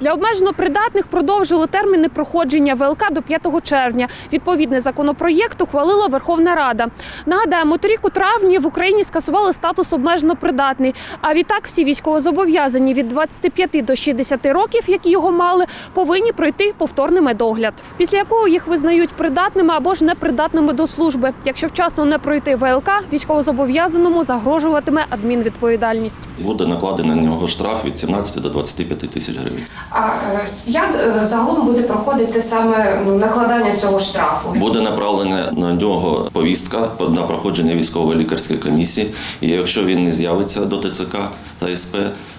Для обмежено придатних продовжили терміни проходження ВЛК до 5 червня. Відповідний законопроєкт ухвалила Верховна Рада. Нагадаємо, торік у травні в Україні скасували статус обмежено придатний. А відтак всі військовозобов'язані від 25 до 60 років, які його мали, повинні пройти повторний медогляд, після якого їх визнають придатними або ж непридатними до служби. Якщо вчасно не пройти ВЛК, військовозобов'язаному загрожуватиме адмінвідповідальність. Буде накладений на нього штраф від 17 до 25 тисяч гривень. А е, як е, загалом буде проходити саме накладання цього штрафу? Буде направлена на нього повістка на проходження військової лікарської комісії. І якщо він не з'явиться до ТЦК та СП,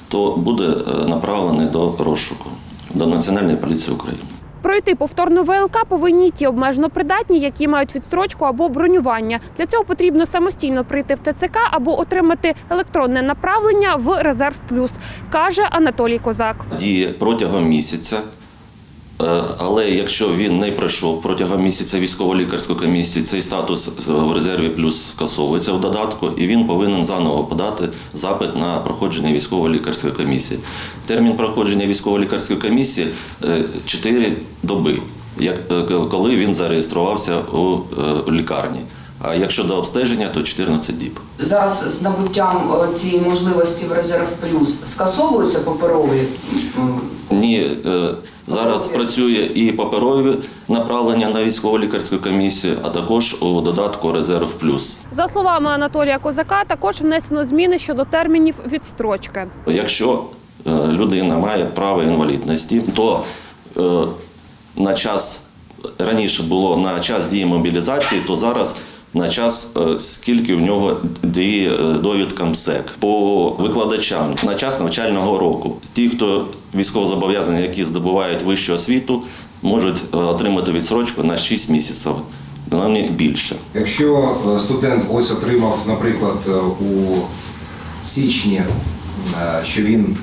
то буде е, направлений до розшуку до Національної поліції України. Пройти повторну ВЛК повинні ті обмежено придатні, які мають відстрочку або бронювання. Для цього потрібно самостійно прийти в ТЦК або отримати електронне направлення в резерв плюс, каже Анатолій Козак. Діє протягом місяця. Е, якщо він не пройшов протягом місяця військово-лікарську комісію, цей статус в резерві плюс скасовується в додатку, і він повинен заново подати запит на проходження військово-лікарської комісії. Термін проходження військово-лікарської комісії 4 доби, як, е, коли він зареєструвався у е, лікарні. А якщо до обстеження, то 14 діб. Зараз з набуттям е, цієї можливості в резерв плюс скасовуються паперові Ні, е, зараз працює і паперові направлення на військово-лікарську комісію, а також у додатку Резерв Плюс. За словами Анатолія Козака, також внесено зміни щодо термінів відстрочки. Якщо е, людина має право інвалідності, то е, на час раніше було на час дії мобілізації, то зараз. На час, е, скільки в нього діє е, довідка МСЕК по викладачам на час навчального року. Ті, хто військовозобов'язані, які здобувають вищу освіту, можуть е, отримати відсрочку на 6 місяців, не більше. Якщо студент ось отримав, наприклад, у січні, що він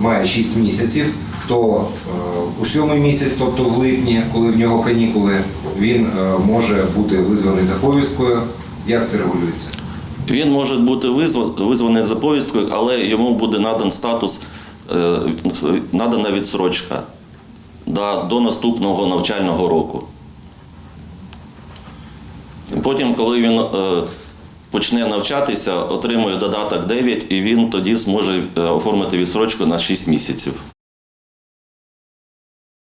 має 6 місяців, то е, у сьомий місяць, тобто в липні, коли в нього канікули, він е, може бути визваний за повісткою. Як це регулюється? Він може бути визваний за повісткою, але йому буде надан статус, е, надана відсрочка до, наступного навчального року. Потім, коли він почне навчатися, отримує додаток 9, і він тоді зможе е, оформити відсрочку на 6 місяців.